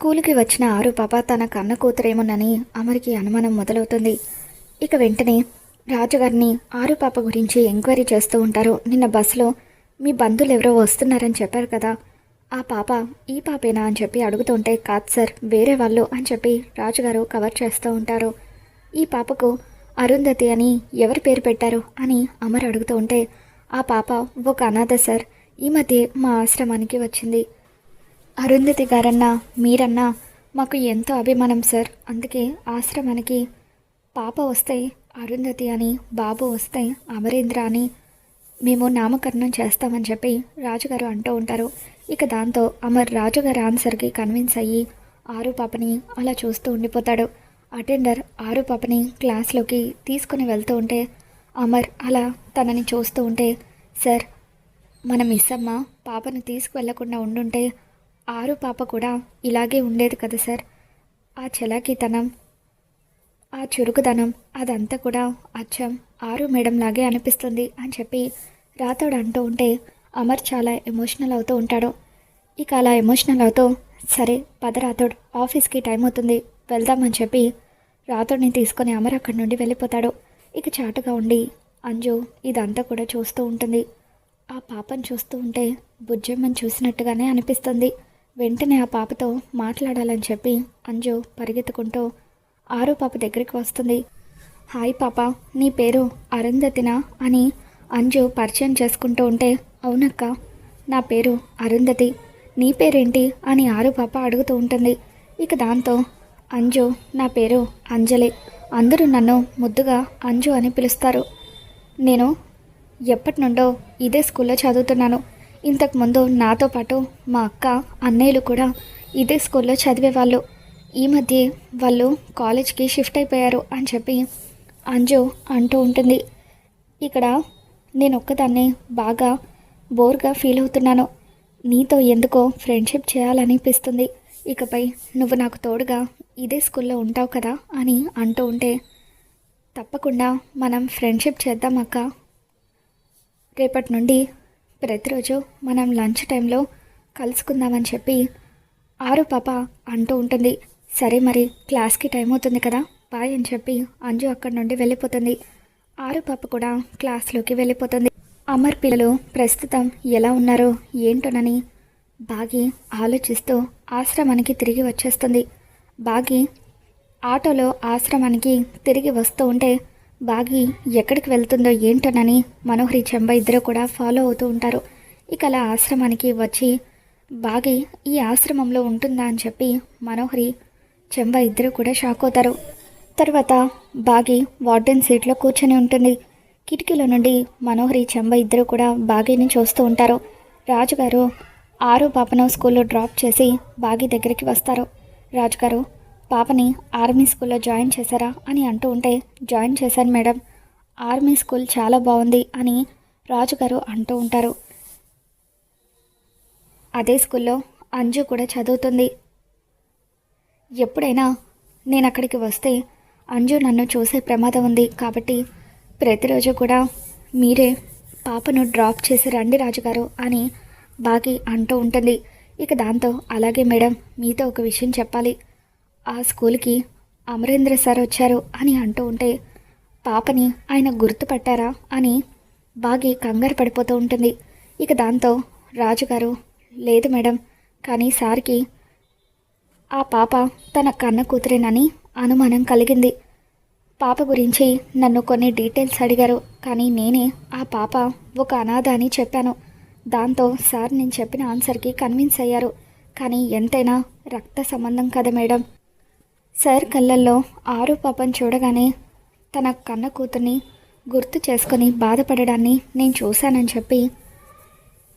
స్కూల్కి వచ్చిన ఆరు పాప తన కన్న కూతురేమోనని అమరికి అనుమానం మొదలవుతుంది. ఇక వెంటనే రాజుగారిని ఆరు పాప గురించి ఎంక్వైరీ చేస్తూ ఉంటారు. నిన్న బస్సులో మీ బంధువులు ఎవరో వస్తున్నారని చెప్పారు కదా. ఆ పాప ఈ పాపేనా అని చెప్పి అడుగుతుంటే కాదు సార్ వేరే వాళ్ళు అని చెప్పి రాజుగారు కవర్ చేస్తూ ఉంటారు. ఈ పాపకు అరుంధతి అని ఎవరు పేరు పెట్టారు అని అమర్ అడుగుతూ ఉంటే ఆ పాప ఒక అనాథ సార్. ఈ మధ్య మా ఆశ్రమానికి వచ్చింది. అరుంధతి గారన్నా మీరన్నా మాకు ఎంతో అభిమానం సార్. అందుకే ఆశ్రమానికి పాప వస్తే అరుంధతి అని బాబు వస్తే అమరేంద్ర అని మేము నామకరణం చేస్తామని చెప్పి రాజుగారు అంటూ ఉంటారు. ఇక దాంతో అమర్ రాజుగారి ఆన్సర్కి కన్విన్స్ అయ్యి ఆరు పాపని అలా చూస్తూ ఉండిపోతాడు. అటెండర్ ఆరు పాపని క్లాస్లోకి తీసుకుని వెళ్తూ ఉంటే అమర్ అలా తనని చూస్తూ ఉంటే సార్ మన మిస్ అమ్మ పాపను తీసుకువెళ్ళకుండా ఉండుంటే ఆరు పాప కూడా ఇలాగే ఉండేది కదా సార్? ఆ చలాకీతనం ఆ చురుకుదనం అదంతా కూడా అచ్చం ఆరు మేడం లాగే అనిపిస్తుంది అని చెప్పి రాతోడు అంటూ ఉంటే అమర్ చాలా ఎమోషనల్ అవుతూ ఉంటాడు. ఇక అలా ఎమోషనల్ అవుతూ సరే పద రాతోడు ఆఫీస్కి టైం అవుతుంది వెళ్దామని చెప్పి రాతోడిని తీసుకొని అమర్ అక్కడి నుండి వెళ్ళిపోతాడు. ఇక చాటుగా ఉండి అంజు ఇదంతా కూడా చూస్తూ ఉంటుంది. ఆ పాపను చూస్తూ ఉంటే బుజ్జమ్మని చూసినట్టుగానే అనిపిస్తుంది. వెంటనే ఆ పాపతో మాట్లాడాలని చెప్పి అంజు పరిగెత్తుకుంటూ ఆరు పాప దగ్గరికి వస్తుంది. హాయ్ పాప నీ పేరు అరుంధతినా అని అంజు పరిచయం చేసుకుంటూ ఉంటే అవునక్క నా పేరు అరుంధతి నీ పేరేంటి అని ఆరు పాప అడుగుతూ ఉంటుంది. ఇక దాంతో అంజు నా పేరు అంజలి అందరూ నన్ను ముద్దుగా అంజు అని పిలుస్తారు. నేను ఎప్పటి నుండో ఇదే స్కూల్లో చదువుతున్నాను. ఇంతకుముందు నాతో పాటు మా అక్క అన్నయ్యలు కూడా ఇదే స్కూల్లో చదివేవాళ్ళు ఈ మధ్య వాళ్ళు కాలేజ్కి షిఫ్ట్ అయిపోయారు అని చెప్పి అంజు అంటూ ఉంటుంది. ఇక్కడ నేను ఒక్కదాన్ని బాగా బోర్గా ఫీల్ అవుతున్నాను. నీతో ఎందుకో ఫ్రెండ్షిప్ చేయాలనిపిస్తుంది. ఇకపై నువ్వు నాకు తోడుగా ఇదే స్కూల్లో ఉంటావు కదా అని అంటూ ఉంటే తప్పకుండా మనం ఫ్రెండ్షిప్ చేద్దాం అక్క. రేపటి నుండి ప్రతిరోజు మనం లంచ్ టైంలో కలుసుకుందామని చెప్పి ఆరు పాప అంటూ ఉంటుంది. సరే మరి క్లాస్కి టైం అవుతుంది కదా బాయ్ అని చెప్పి అంజు అక్కడి నుండి వెళ్ళిపోతుంది. ఆరు పాప కూడా క్లాస్లోకి వెళ్ళిపోతుంది. అమర్ పిల్లలు ప్రస్తుతం ఎలా ఉన్నారో ఏంటోనని బాగి ఆలోచిస్తూ ఆశ్రమానికి తిరిగి వచ్చేస్తుంది. బాగి ఆటోలో ఆశ్రమానికి తిరిగి వస్తూ ఉంటే బాగి ఎక్కడికి వెళ్తుందో ఏంటోనని మనోహరి చెంబ ఇద్దరు కూడా ఫాలో అవుతూ ఉంటారు. ఇక అలా ఆశ్రమానికి వచ్చి బాగి ఈ ఆశ్రమంలో ఉంటుందా? అని చెప్పి మనోహరి చెంబ ఇద్దరు కూడా షాక్ అవుతారు. తర్వాత బాగి వార్డెన్ సీట్లో కూర్చొని ఉంటుంది. కిటికీలో నుండి మనోహరి చెంబ ఇద్దరు కూడా బాగీని చూస్తూ ఉంటారు. రాజుగారు ఆరు పాపను స్కూల్లో డ్రాప్ చేసి బాగి దగ్గరికి వస్తారు. రాజుగారు పాపని ఆర్మీ స్కూల్లో జాయిన్ చేశారా అని అంటూ ఉంటే జాయిన్ చేశాను మేడం. ఆర్మీ స్కూల్ చాలా బాగుంది అని రాజుగారు అంటూ ఉంటారు. అదే స్కూల్లో అంజు కూడా చదువుతుంది. ఎప్పుడైనా నేను అక్కడికి వస్తే అంజు నన్ను చూసే ప్రమాదం ఉంది కాబట్టి ప్రతిరోజు కూడా మీరే పాపను డ్రాప్ చేసి రండి రాజుగారు అని బాగి అంటూ ఉంటుంది. ఇక దాంతో అలాగే మేడం మీతో ఒక విషయం చెప్పాలి. ఆ స్కూల్కి అమరేంద్ర సార్ వచ్చారు అని అంటూ ఉంటే పాపని ఆయన గుర్తుపట్టారా అని బాగి కంగారు పడిపోతూ ఉంటుంది. ఇక దాంతో రాజుగారు లేదు మేడం కానీ సార్కి ఆ పాప తన కన్న కూతురేనని అనుమానం కలిగింది. పాప గురించి నన్ను కొన్ని డీటెయిల్స్ అడిగారు కానీ నేనే ఆ పాప ఒక అనాథ అని చెప్పాను. దాంతో సార్ నేను చెప్పిన ఆన్సర్కి కన్విన్స్ అయ్యారు. కానీ ఎంతైనా రక్త సంబంధం కదా మేడం. సార్ కళ్ళల్లో ఆరు పాపం చూడగానే తన కన్న కూతుర్ని గుర్తు చేసుకొని బాధపడడాన్ని నేను చూశానని చెప్పి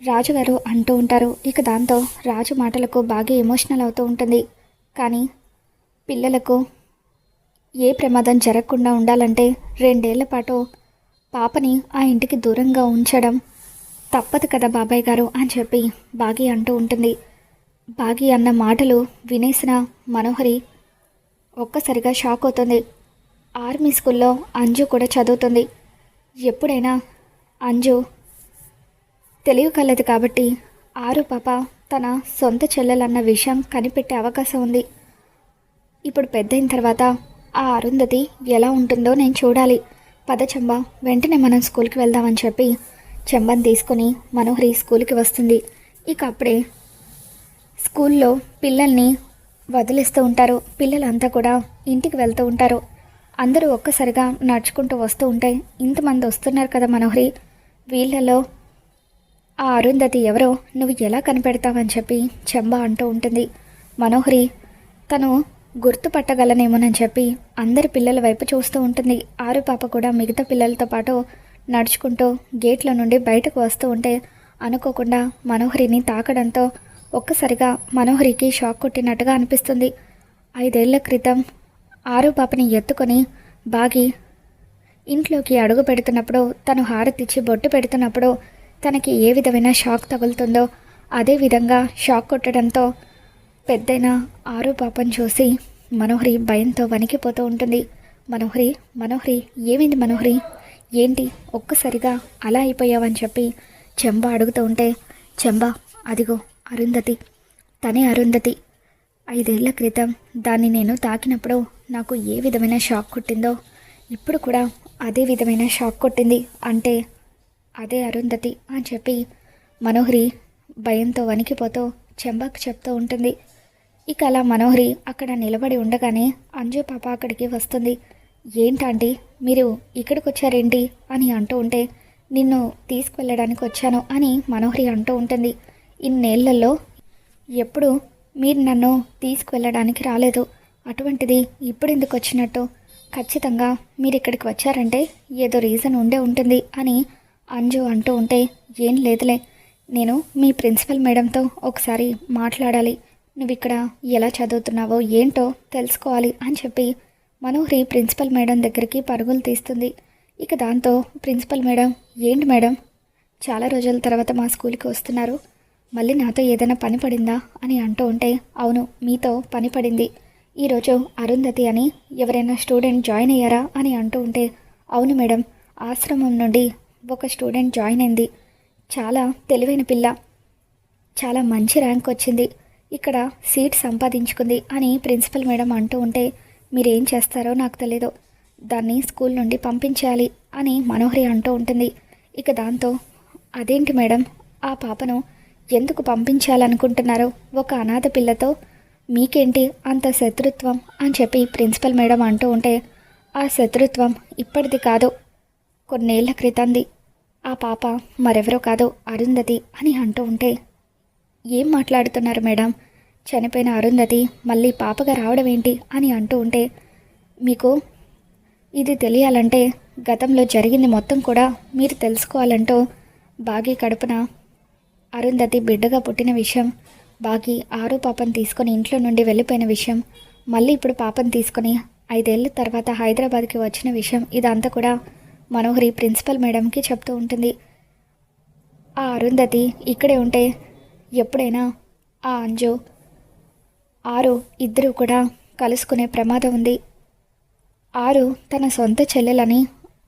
రాజుగారు అంటూ ఉంటారు. ఇక దాంతో రాజు మాటలకు బాగా ఎమోషనల్ అవుతూ ఉంటుంది. కానీ పిల్లలకు ఏ ప్రమాదం జరగకుండా ఉండాలంటే రెండేళ్ళ పాటు పాపని ఆ ఇంటికి దూరంగా ఉంచడం తప్పదు కదా బాబాయ్ గారు అని చెప్పి బాగి అంటూ ఉంటుంది. బాగి అన్న మాటలు వినేసిన మనోహరి ఒక్కసారిగా షాక్ అవుతుంది. ఆర్మీ స్కూల్లో అంజు కూడా చదువుతుంది. ఎప్పుడైనా అంజు తెలివి కలదు కాబట్టి ఆరు పాప తన సొంత చెల్లెలన్న విషయం కనిపెట్టే అవకాశం ఉంది. ఇప్పుడు పెద్దయిన తర్వాత ఆ అరుంధతి ఎలా ఉంటుందో నేను చూడాలి. పద చెంబ వెంటనే మనం స్కూల్కి వెళ్దామని చెప్పి చెంబని తీసుకొని మనోహరి స్కూల్కి వస్తుంది. ఇక అప్పుడే స్కూల్లో పిల్లల్ని వదిలేస్తూ ఉంటారు. పిల్లలంతా కూడా ఇంటికి వెళ్తూ ఉంటారు. అందరూ ఒక్కసారిగా నడుచుకుంటూ వస్తూ ఉంటే ఇంతమంది వస్తున్నారు కదా మనోహరి. వీళ్ళలో ఆ అరుంధతి ఎవరో నువ్వు ఎలా కనిపెడతావని చెప్పి చెంబ అంటూ ఉంటుంది. మనోహరి తను గుర్తుపట్టగలనేమోనని చెప్పి అందరి పిల్లల వైపు చూస్తూ ఉంటుంది. ఆరు పాప కూడా మిగతా పిల్లలతో పాటు నడుచుకుంటూ గేట్ల నుండి బయటకు వస్తూ ఉంటే అనుకోకుండా మనోహరిని తాకడంతో ఒక్కసారిగా మనోహరికి షాక్ కొట్టినట్టుగా అనిపిస్తుంది. ఐదేళ్ళ క్రితం ఆరు పాపని ఎత్తుకొని బాగి ఇంట్లోకి అడుగు పెడుతున్నప్పుడు తను హారతిచ్చి బొట్టు పెడుతున్నప్పుడు తనకి ఏ విధమైన షాక్ తగులుతుందో అదే విధంగా షాక్ కొట్టడంతో పెద్దయిన ఆరు పాపను చూసి మనోహరి భయంతో వణికిపోతూ ఉంటుంది. మనోహరి మనోహరి ఏమైంది మనోహరి? ఏంటి ఒక్కసారిగా అలా అయిపోయావని చెప్పి చెంబ అడుగుతూ ఉంటే చెంబ అదిగో అరుంధతి. తనే అరుంధతి. ఐదేళ్ళ క్రితం దాన్ని నేను తాకినప్పుడు నాకు ఏ విధమైన షాక్ కొట్టిందో ఇప్పుడు కూడా అదే విధమైన షాక్ కొట్టింది. అంటే అదే అరుంధతి అని చెప్పి మనోహరి భయంతో వణికిపోతూ చెంబాకు చెప్తూ ఉంటుంది. ఇక అలా మనోహరి అక్కడ నిలబడి ఉండగానే అంజు పాప అక్కడికి వస్తుంది. ఏంటంటే మీరు ఇక్కడికి వచ్చారేంటి అని అంటూ ఉంటే నిన్ను తీసుకువెళ్ళడానికి వచ్చాను అని మనోహరి అంటూ ఉంటుంది. ఇన్నేళ్ళలో ఎప్పుడు మీరు నన్ను తీసుకువెళ్ళడానికి రాలేదు. అటువంటిది ఇప్పుడు ఎందుకు వచ్చినట్టు? ఖచ్చితంగా మీరు ఇక్కడికి వచ్చారంటే ఏదో రీజన్ ఉండే ఉంటుంది అని అంజు అంటూ ఉంటే ఏం లేదులే. నేను మీ ప్రిన్సిపల్ మేడంతో ఒకసారి మాట్లాడాలి. నువ్వు ఇక్కడ ఎలా చదువుతున్నావో ఏంటో తెలుసుకోవాలి అని చెప్పి మనోహరి ప్రిన్సిపల్ మేడం దగ్గరికి పరుగులు తీస్తుంది. ఇక దాంతో ప్రిన్సిపల్ మేడం ఏంటి మేడం? చాలా రోజుల తర్వాత మా స్కూల్కి వస్తున్నారు. మళ్ళీ నాతో ఏదైనా పని పడిందా అని అంటూ ఉంటే అవును మీతో పని పడింది. ఈరోజు అరుంధతి అని ఎవరైనా స్టూడెంట్ జాయిన్ అయ్యారా అని అంటూ ఉంటే అవును మేడం ఆశ్రమం నుండి ఒక స్టూడెంట్ జాయిన్ అయింది. చాలా తెలివైన పిల్ల. చాలా మంచి ర్యాంక్ వచ్చింది. ఇక్కడ సీట్ సంపాదించుకుంది అని ప్రిన్సిపల్ మేడం అంటూ ఉంటే మీరేం చేస్తారో నాకు తెలీదు. దాన్ని స్కూల్ నుండి పంపించాలి అని మనోహరి అంటూ ఉంటుంది. ఇక దాంతో అదేంటి మేడం ఆ పాపను ఎందుకు పంపించాలనుకుంటున్నారు ఒక అనాథ పిల్లతో? మీకేంటి అంత శత్రుత్వం? అని చెప్పి ప్రిన్సిపల్ మేడం అంటూ ఉంటే ఆ శత్రుత్వం ఇప్పటిది కాదు. కొన్నేళ్ళ క్రితంది. ఆ పాప మరెవరో కాదు అరుంధతి అని అంటూ ఉంటే ఏం మాట్లాడుతున్నారు మేడం? చనిపోయిన అరుంధతి మళ్ళీ పాపగా రావడం ఏంటి అని అంటూ ఉంటే మీకు ఇది తెలియాలంటే గతంలో జరిగింది మొత్తం కూడా మీరు తెలుసుకోవాలంటూ బాగి కడుపున అరుంధతి బిడ్డగా పుట్టిన విషయం బాకి ఆరు పాపను తీసుకొని ఇంట్లో నుండి వెళ్ళిపోయిన విషయం మళ్ళీ ఇప్పుడు పాపను తీసుకొని ఐదేళ్ళ తర్వాత హైదరాబాద్కి వచ్చిన విషయం ఇదంతా కూడా మనోహరి ప్రిన్సిపల్ మేడంకి చెప్తూ ఉంటుంది. ఆ అరుంధతి ఇక్కడే ఉంటే ఎప్పుడైనా ఆ అంజు ఆరు ఇద్దరు కూడా కలుసుకునే ప్రమాదం ఉంది. ఆరు తన సొంత చెల్లెలని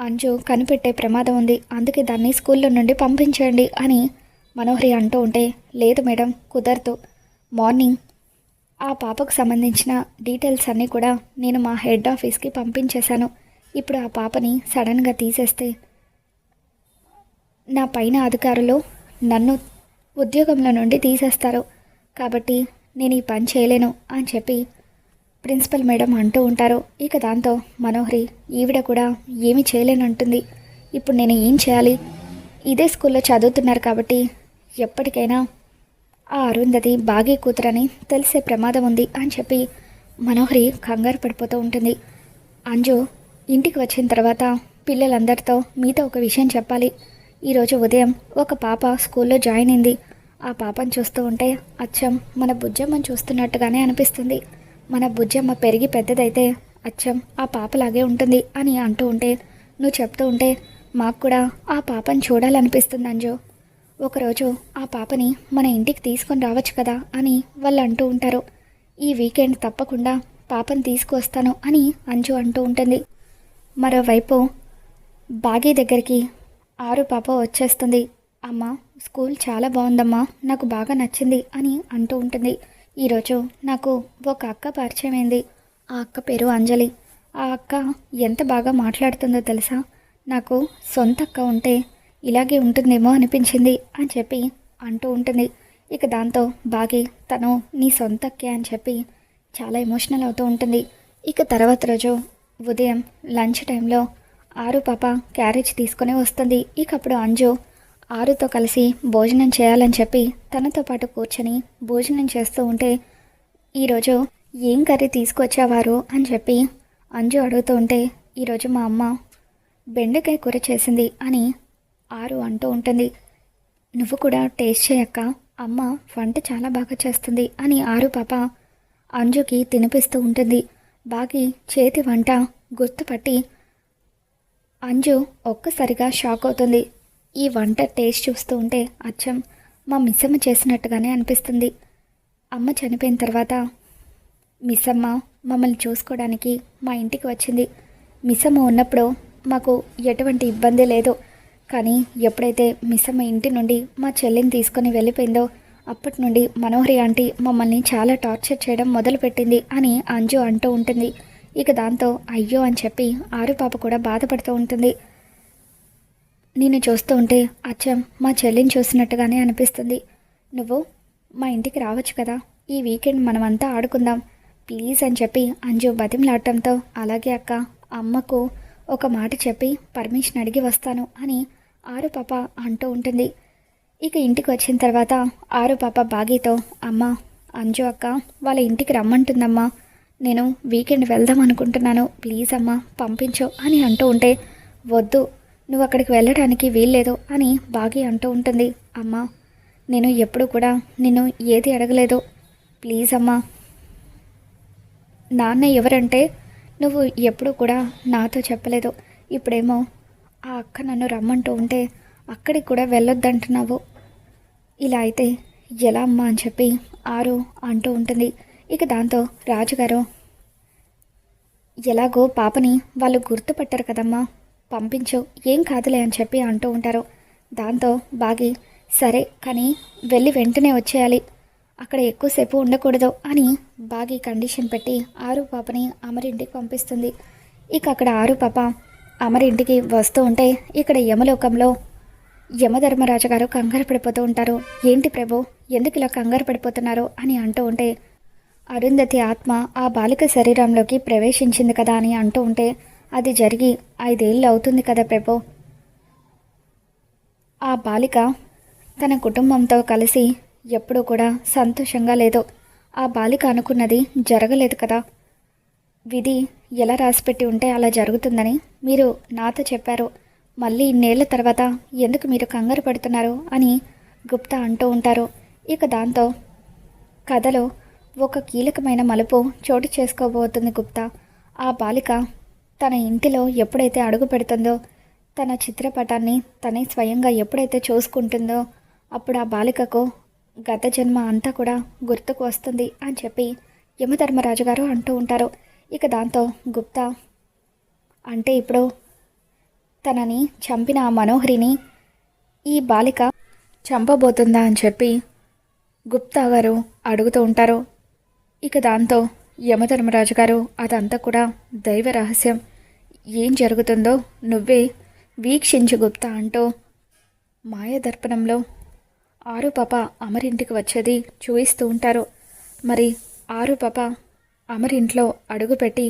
అంజు కనిపెట్టే ప్రమాదం ఉంది. అందుకే దాన్ని స్కూల్లో నుండి పంపించండి అని మనోహరి అంటూ ఉంటే లేదు మేడం కుదరదు. మార్నింగ్. ఆ పాపకు సంబంధించిన డీటెయిల్స్ అన్నీ కూడా నేను మా హెడ్ ఆఫీస్కి పంపించేశాను. ఇప్పుడు ఆ పాపని సడన్గా తీసేస్తే నా పైన అధికారులు నన్ను ఉద్యోగంలో నుండి తీసేస్తారు. కాబట్టి నేను ఈ పని చేయలేను అని చెప్పి ప్రిన్సిపల్ మేడం అంటూ ఉంటారు. ఇక దాంతో మనోహరి ఈవిడ కూడా ఏమీ చేయలేనంటుంది. ఇప్పుడు నేను ఏం చేయాలి? ఇదే స్కూల్లో చదువుతున్నారు కాబట్టి ఎప్పటికైనా ఆ అరుంధతి బాగీ కూతురని తెలిసే ప్రమాదం ఉంది అని చెప్పి మనోహరి కంగారు పడిపోతూ ఉంటుంది. అంజు ఇంటికి వచ్చిన తర్వాత పిల్లలందరితో మీతో ఒక విషయం చెప్పాలి. ఈరోజు ఉదయం ఒక పాప స్కూల్లో జాయిన్ అయింది. ఆ పాపను చూస్తూ ఉంటే అచ్చం మన బుజ్జమ్మని చూస్తున్నట్టుగానే అనిపిస్తుంది. మన బుజ్జమ్మ పెరిగి పెద్దదైతే అచ్చం ఆ పాపలాగే ఉంటుంది అని అంటూ ఉంటే నువ్వు చెప్తూ ఉంటే మాకు కూడా ఆ పాపను చూడాలనిపిస్తుంది అంజు. ఒకరోజు ఆ పాపని మన ఇంటికి తీసుకొని రావచ్చు కదా అని వాళ్ళు అంటూ ఉంటారు. ఈ వీకెండ్ తప్పకుండా పాపను తీసుకువస్తాను అని అంజు అంటూ ఉంటుంది. మరోవైపు బాగీ దగ్గరికి ఆరు పాప వచ్చేస్తుంది. అమ్మ స్కూల్ చాలా బాగుందమ్మా నాకు బాగా నచ్చింది అని అంటూ ఉంటుంది. ఈరోజు నాకు ఒక అక్క పరిచయం అయింది ఆ అక్క పేరు అంజలి. ఆ అక్క ఎంత బాగా మాట్లాడుతుందో తెలుసా? నాకు సొంత అక్క ఉంటే ఇలాగే ఉంటుందేమో అనిపించింది అని చెప్పి అంటూ ఉంటుంది. ఇక దాంతో బాగి తను నీ సొంతకే అని చెప్పి చాలా ఎమోషనల్ అవుతూ ఉంటుంది. ఇక తర్వాత రోజు ఉదయం లంచ్ టైంలో ఆరు పాప క్యారేజ్ తీసుకొని వస్తుంది. ఇక అప్పుడు అంజు ఆరుతో కలిసి భోజనం చేయాలని చెప్పి తనతో పాటు కూర్చొని భోజనం చేస్తూ ఉంటే ఈరోజు ఏం కర్రీ తీసుకొచ్చేవారు? అని చెప్పి అంజు అడుగుతూ ఉంటే ఈరోజు మా అమ్మ బెండకాయ కూర చేసింది అని ఆరు అంటూ ఉంటుంది. నువ్వు కూడా టేస్ట్ చేయక్క అమ్మ వంట చాలా బాగా చేస్తుంది అని ఆరు పాప అంజుకి తినిపిస్తూ ఉంటుంది. బాగి చేతి వంట గుర్తుపట్టి అంజు ఒక్కసారిగా షాక్ అవుతుంది. ఈ వంట టేస్ట్ చూస్తూ ఉంటే అచ్చం మా మిస్సమ్మ చేసినట్టుగానే అనిపిస్తుంది. అమ్మ చనిపోయిన తర్వాత మిస్సమ్మ మమ్మల్ని చూసుకోవడానికి మా ఇంటికి వచ్చింది. మిస్సమ్మ ఉన్నప్పుడు మాకు ఎటువంటి ఇబ్బంది లేదు. కానీ ఎప్పుడైతే మిస్సమ్మ ఇంటి నుండి మా చెల్లిని తీసుకొని వెళ్ళిపోయిందో అప్పటి నుండి మనోహరి ఆంటీ మమ్మల్ని చాలా టార్చర్ చేయడం మొదలుపెట్టింది అని అంజు అంటూ ఉంటుంది. ఇక దాంతో అయ్యో అని చెప్పి ఆరు పాప కూడా బాధపడుతూ ఉంటుంది. నేను చూస్తూ ఉంటే అచ్చం మా చెల్లిని చూసినట్టుగానే అనిపిస్తుంది. నువ్వు మా ఇంటికి రావచ్చు కదా ఈ వీకెండ్ మనమంతా ఆడుకుందాం. ప్లీజ్ అని చెప్పి అంజు బతిమలాడటంతో అలాగే అక్క అమ్మకు ఒక మాట చెప్పి పర్మిషన్ అడిగి వస్తాను అని ఆరు పాప అంటూ ఉంటుంది. ఇక ఇంటికి వచ్చిన తర్వాత ఆరు పాప బాగీతో అమ్మ అంజు అక్క వాళ్ళ ఇంటికి రమ్మంటుందమ్మా. నేను వీకెండ్ వెళ్దాం అనుకుంటున్నాను. ప్లీజ్ అమ్మా పంపించు అని అంటూ ఉంటే వద్దు నువ్వు అక్కడికి వెళ్ళడానికి వీల్లేదు అని బాగి అంటూ ఉంటుంది. అమ్మా నేను ఎప్పుడు కూడా నిన్ను ఏది అడగలేదు. ప్లీజ్ అమ్మా. నాన్న ఎవరంటే నువ్వు ఎప్పుడు కూడా నాతో చెప్పలేదు. ఇప్పుడేమో ఆ అక్క నన్ను రమ్మంటూ ఉంటే అక్కడికి కూడా వెళ్ళొద్దంటున్నావు. ఇలా అయితే ఎలా అమ్మా అని చెప్పి ఆరు అంటూ ఉంటుంది. ఇక దాంతో రాజుగారు ఎలాగో పాపని వాళ్ళు గుర్తుపట్టారు కదమ్మా పంపించు ఏం కాదులే అని చెప్పి అంటూ ఉంటారు. దాంతో బాగి సరే కానీ వెళ్ళి వెంటనే వచ్చేయాలి. అక్కడ ఎక్కువసేపు ఉండకూడదు అని బాగి కండిషన్ పెట్టి ఆరు పాపని అమరింటికి పంపిస్తుంది. ఇక అక్కడ ఆరు పాప అమరింటికి వస్తూ ఉంటే ఇక్కడ యమలోకంలో యమధర్మరాజు గారు కంగారు పడిపోతూ ఉంటారు. ఏంటి ప్రభు ఎందుకు ఇలా కంగారు పడిపోతున్నారు అని అంటూ ఉంటే అరుంధతి ఆత్మ ఆ బాలిక శరీరంలోకి ప్రవేశించింది కదా అని అంటూ ఉంటే అది జరిగి ఐదేళ్ళు అవుతుంది కదా ప్రభు. ఆ బాలిక తన కుటుంబంతో కలిసి ఎప్పుడూ కూడా సంతోషంగా లేదో. ఆ బాలిక అనుకున్నది జరగలేదు కదా. విధి ఎలా రాసిపెట్టి ఉంటే అలా జరుగుతుందని మీరు నాతో చెప్పారు. మళ్ళీ ఇన్నేళ్ళ తర్వాత ఎందుకు మీరు కంగారు పడుతున్నారు అని గుప్తా అంటూ ఉంటారు. ఇక దాంతో కథలో ఒక కీలకమైన మలుపు చోటు చేసుకోబోతుంది గుప్తా. ఆ బాలిక తన ఇంటిలో ఎప్పుడైతే అడుగు పెడుతుందో తన చిత్రపటాన్ని తనే స్వయంగా ఎప్పుడైతే చూసుకుంటుందో అప్పుడు ఆ బాలికకు గత జన్మ అంతా కూడా గుర్తుకు వస్తుంది అని చెప్పి యమధర్మరాజు గారు అంటూ ఉంటారు. ఇక దాంతో గుప్తా అంటే ఇప్పుడు తనని చంపిన ఆ మనోహరిని ఈ బాలిక చంపబోతుందా అని చెప్పి గుప్తా గారు అడుగుతూ ఉంటారు. ఇక దాంతో యమధర్మరాజు గారు అదంతా కూడా దైవ రహస్యం. ఏం జరుగుతుందో నువ్వే వీక్షించు గుప్తా అంటూ మాయదర్పణంలో ఆరు పాప అమరింటికి వచ్చేది చూయిస్తూ ఉంటారు. మరి ఆరు పాప అమరింట్లో అడుగుపెట్టి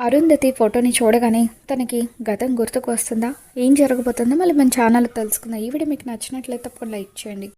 అరుంధతి ఫోటోని చూడగానే తనకి గతం గుర్తుకు వస్తుందా ఏం జరగబోతుందో మళ్ళీ మన ఛానల్ తెలుసుకుందాం. ఈ వీడియో మీకు నచ్చినట్లయితే తప్పకుండా లైక్ చేయండి.